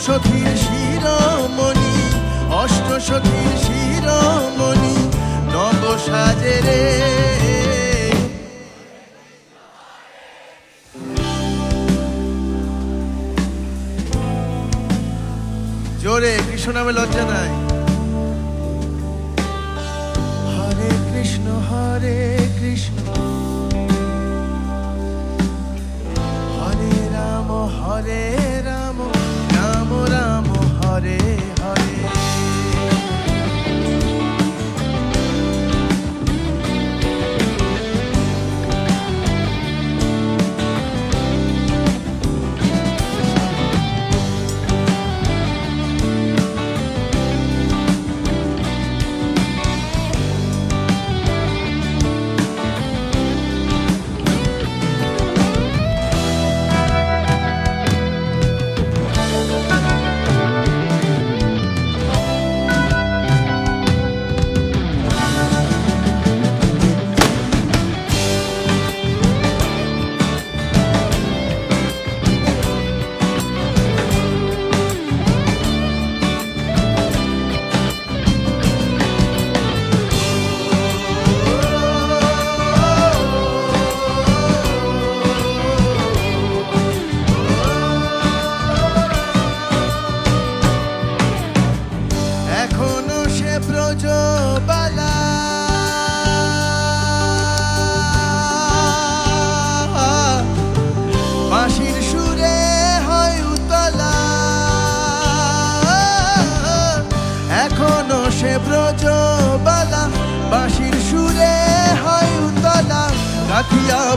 অষ্টসখীর শিরোমণি অষ্টসখীর শিরোমণি, নব সাজে রে। জোরে, কৃষ্ণ নামে লজ্জা নাই। হরে কৃষ্ণ হরে কৃষ্ণ। হরে রাম, হরে Atilla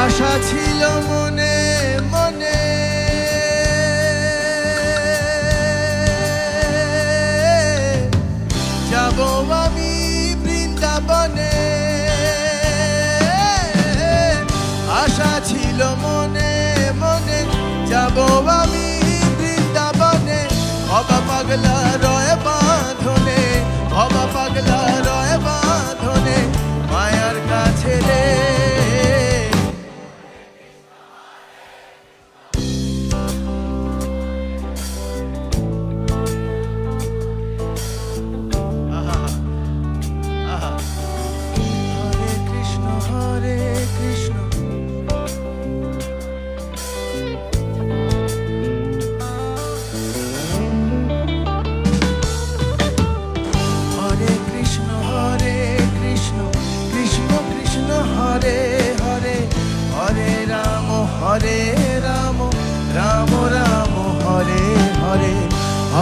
আশা ছিল মো love me.